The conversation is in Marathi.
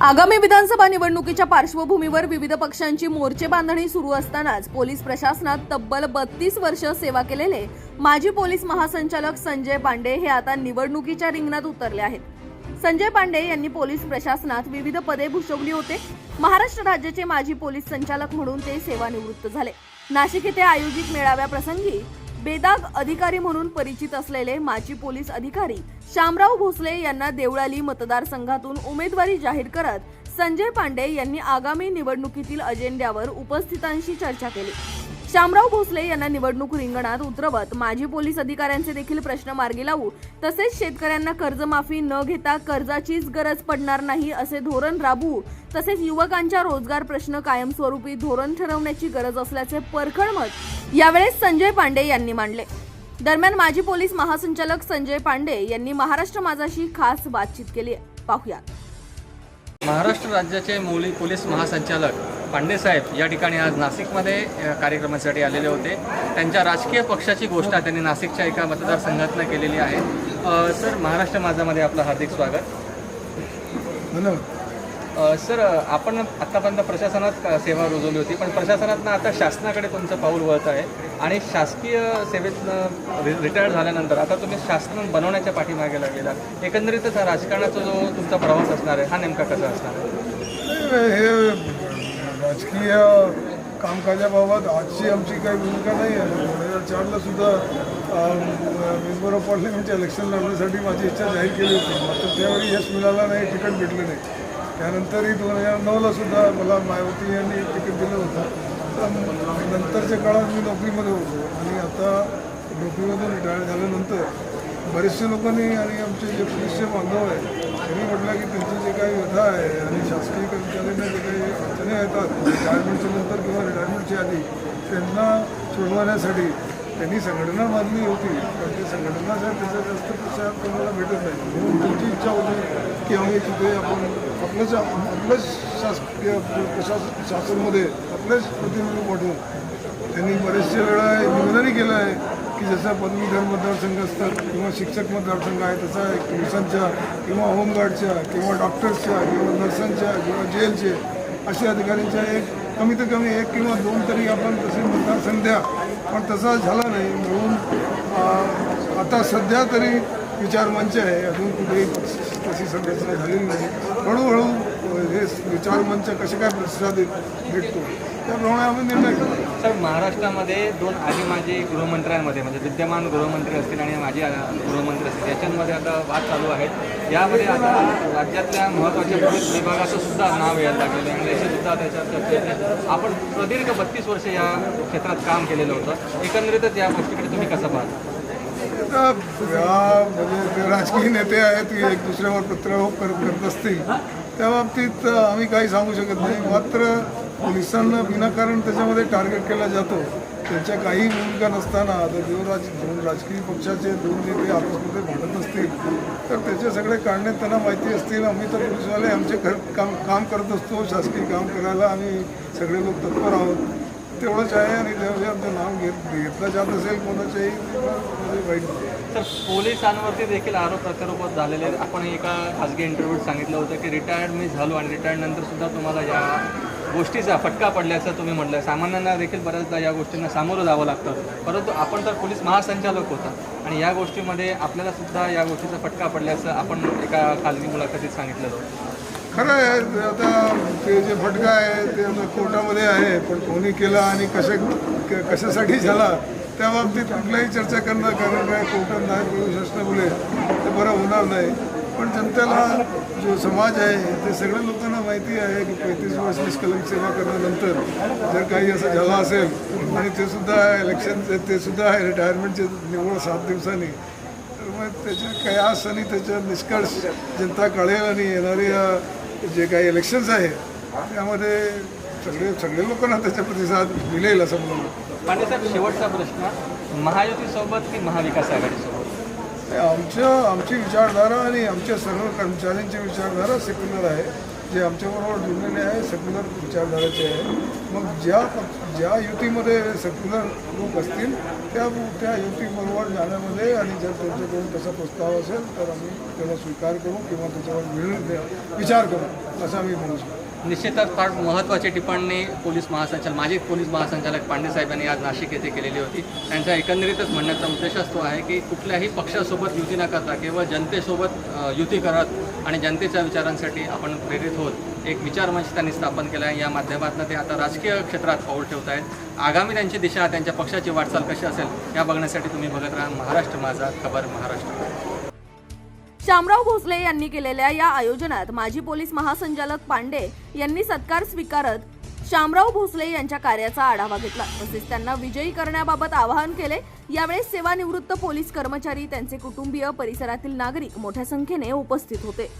आगामी विधानसभा निवडणुकीच्या पार्श्वभूमीवर विविध पक्षांची मोर्चे बांधणी सुरू असतानाच पोलीस प्रशासनात तब्बल बत्तीस वर्ष सेवा केलेले माजी पोलीस महासंचालक संजय पांडे हे आता निवडणुकीच्या रिंगणात उतरले आहेत. संजय पांडे यांनी पोलीस प्रशासनात विविध पदे भूषवली होते. महाराष्ट्र राज्याचे माजी पोलीस संचालक म्हणून ते सेवानिवृत्त झाले. नाशिक येथे आयोजित मेळाव्याप्रसंगी बेदाग अधिकारी म्हणून परिचित असलेले माजी पोलीस अधिकारी शामराव भोसले यांना देवळाली मतदारसंघातून उमेदवारी जाहीर करत संजय पांडे यांनी आगामी निवडणुकीतील अजेंड्यावर उपस्थितांशी चर्चा केली. शामराव भोसले यांना निवडणूक रिंगणात उतरवत माजी पोलीस अधिकाऱ्यांचे देखील प्रश्न मार्गी लावू. तसेच शेतकऱ्यांना कर्जमाफी न घेता कर्जाचीच गरज पडणार नाही असे धोरण राबवू. तसेच युवकांच्या रोजगार प्रश्न कायमस्वरूपी धोरण ठरवण्याची गरज असल्याचे परखड मत यावेळेस संजय पांडे यांनी मांडले. दरम्यान माजी पोलीस महासंचालक संजय पांडे यांनी महाराष्ट्र माझाशी खास बातचीत केली आहे. पाहूया महाराष्ट्र राज्याचे मोली पोलीस महासंचालक पांडेसाहेब या ठिकाणी आज नाशिकमध्ये कार्यक्रमासाठी आलेले होते. त्यांच्या राजकीय पक्षाची गोष्ट त्यांनी नाशिकच्या एका मतदारसंघातनं केलेली आहे. सर महाराष्ट्र माझामध्ये आपलं हार्दिक स्वागत. धन्यवाद. सर आपण आत्तापर्यंत प्रशासनात सेवा रुजवली होती पण प्रशासनातनं आता शासनाकडे तुमचं पाऊल वळत आहे आणि शासकीय सेवेतनं रि रिटायर झाल्यानंतर आता तुम्ही शासन बनवण्याच्या पाठीमागे लागलेला. एकंदरीतच राजकारणाचा जो तुमचा प्रवास असणार आहे हा नेमका कसा असणार आहे? हे राजकीय कामकाजाबाबत आजची आमची काही भूमिका नाही आहे. दोन हजार चारला सुद्धा मेंबर ऑफ पार्लमेंटच्या इलेक्शन लढण्यासाठी माझी इच्छा जाहीर केली होती. मात्र त्यावेळी यश मिळालं नाही तिकीट भेटलं नाही. त्यानंतरही दोन हजार नऊला सुद्धा मला मायावती यांनी तिकीट दिलं होतं. तर नंतरच्या काळात मी नोकरीमध्ये होतो आणि आता नोकरीमधून रिटायर झाल्यानंतर बरेचसे लोकांनी आणि आमचे जे पोलीसचे बांधव आहेत त्यांनी म्हटलं की त्यांची जे काही व्यथा आहे आणि शासकीय कर्मचाऱ्यांना जे काही अडचणी येतात रिटायरमेंटच्या नंतर किंवा रिटायरमेंटच्या आधी त्यांना सोडवण्यासाठी त्यांनी संघटना बांधली होती. पण ते संघटनाचा त्याचा जास्त प्रचार कोणाला भेटत नाही. म्हणून त्यांची इच्छा होती की आम्ही तिथे आपण आपलंच आपलंच शासकीय प्रशासन शासनमध्ये आपलेच प्रतिनिधी पाठवून त्यांनी बरेचशे वेळा निवेदनही केलं आहे. की जसं पदवीधर मतदारसंघ असतात किंवा शिक्षक मतदारसंघ आहे तसा एक पोलिसांच्या किंवा होमगार्डच्या किंवा डॉक्टर्सच्या किंवा नर्सांच्या किंवा जेलचे असे अधिकाऱ्यांच्या एक कमीत कमी एक किंवा दोन तरी आपण तसे मतदारसंघ द्या. पण तसा झाला नाही म्हणून आता सध्या तरी विचारमंच आहे. अजून कुठेही तशी संघटना झालेली नाही. हळूहळू हे विचारमंच कसे काय प्रतिसाद भेटतो? निर्णय घेतो सर महाराष्ट्रामध्ये दोन आधी माजी गृहमंत्र्यांमध्ये म्हणजे विद्यमान गृहमंत्री असतील आणि अ, गृहमंत्री असतील याच्यांमध्ये आता वाद चालू आहेत. यामध्ये आता राज्यातल्या महत्त्वाच्या पोलीस विभागाचं सुद्धा नाव यायला लागलेलं आहे. आणि याची सुद्धा त्याच्यात. आपण प्रदीर्घ बत्तीस वर्ष या क्षेत्रात काम केलेलं होतं. एकंदरीतच या गोष्टीकडे तुम्ही कसं पाहता? म्हणजे राजकीय नेते आहेत ते एक दुसऱ्यावर कर करत असतील त्या बाबतीत आम्ही काही सांगू शकत नाही. मात्र पोलिसांना विनाकारण त्याच्यामध्ये टार्गेट केला जातो. त्यांच्या काही भूमिका नसताना आता दोन राज दोन राजकीय पक्षाचे दोन नेते आपसमध्ये भांडत असतील तर त्याचे सगळे कारणे त्यांना माहिती असतील. आम्ही तर पोलिसवाले आमचे घर काम काम करत असतो शासकीय काम करायला आम्ही सगळे लोक तत्पर आहोत. तेवढंच आहे आणि त्यावेळी आमचं नाव घेत घेतलं जात असेल कोणाच्याही वाईट तर पोलिसांवरती देखील आरोप प्रत्यारोप झालेले आहेत. आपण एका खाजगी इंटरव्ह्यूत सांगितलं होतं की रिटायर्ड मी झालो आणि रिटायर्ड नंतर सुद्धा तुम्हाला या गोष्टीचा फटका पडल्याचं तुम्ही म्हटलं सामान्यांना देखील बऱ्याचदा या गोष्टींना सामोरं जावं लागतं. परंतु आपण तर पोलीस महासंचालक होता. आणि या गोष्टीमध्ये आपल्याला सुद्धा या गोष्टीचा फटका पडल्याचं आपण एका खाजगी मुलाखतीत सांगितलं. खरं आहे आता ते जे फटका आहे ते आता कोर्टामध्ये आहे. पण कोणी केला आणि कशा कशासाठी झाला त्या बाबतीत कुठलाही चर्चा करणं कारण काय कोर्टात नाही पोलीस बोले ते बरं होणार नाही. पण जनतेला जो समाज आहे ते सगळ्या लोकांना माहिती आहे की पैतीस वर्ष निष्कलंक सेवा करण्यानंतर जर काही असं झालं असेल आणि ते सुद्धा इलेक्शन ते सुद्धा आहे रिटायरमेंटचे निवड सात दिवसांनी तर मग त्याच्या कयास आणि त्याच्या निष्कर्ष जनता कळेल आणि येणाऱ्या जे काही इलेक्शन्स आहेत त्यामध्ये सगळे सगळे लोकांना त्याचा प्रतिसाद मिळेल असं म्हणून वाटतं. पांडेसाहेब शेवटचा प्रश्न महायुतीसोबत की महाविकास आघाडीसोबत आमच्या आमची विचारधारा आणि आमच्या सर्व कर्मचाऱ्यांची विचारधारा सेक्युलर आहे. जे आमच्याबरोबर जुळलेले आहे सेक्युलर विचारधाराचे आहे. मग ज्या ज्या युतीमध्ये सेक्युलर लोक असतील त्या त्या युतीबरोबर जाण्यामध्ये आणि जर त्यांच्याकडून तसा प्रस्ताव असेल तर आम्ही त्याला स्वीकार करू किंवा त्याच्यावर निर्णय विचार करू असं आम्ही म्हणू शकतो. निश्चितच फार महत्त्वाची टिप्पणी पोलीस महासंचालक माजी पोलीस महासंचालक पांडे साहेबांनी आज नाशिक येथे केलेली होती. त्यांचा एकंदरीतच म्हणण्याचा उद्देशच तो आहे की कुठल्याही पक्षासोबत युती न करता केवळ जनतेसोबत युती करत आणि जनतेच्या विचारांसाठी आपण प्रेरित होत एक विचारमंच त्यांनी स्थापन केला आहे. या माध्यमातून ते आता राजकीय क्षेत्रात पाऊल ठेवत आहेत. आगामी त्यांची दिशा त्यांच्या पक्षाची वाटचाल कशी असेल या बघण्यासाठी तुम्ही बघत राहा महाराष्ट्र माझा खबर महाराष्ट्र. शामराव भोसले यांनी केलेल्या या आयोजनात माजी पोलीस महासंचालक पांडे यांनी सत्कार स्वीकारत शामराव भोसले यांच्या कार्याचा आढावा घेतला. तसेच त्यांना विजयी करण्याबाबत आवाहन केले. यावेळेस सेवानिवृत्त पोलीस कर्मचारी त्यांचे कुटुंबीय परिसरातील नागरिक मोठ्या संख्येने उपस्थित होते.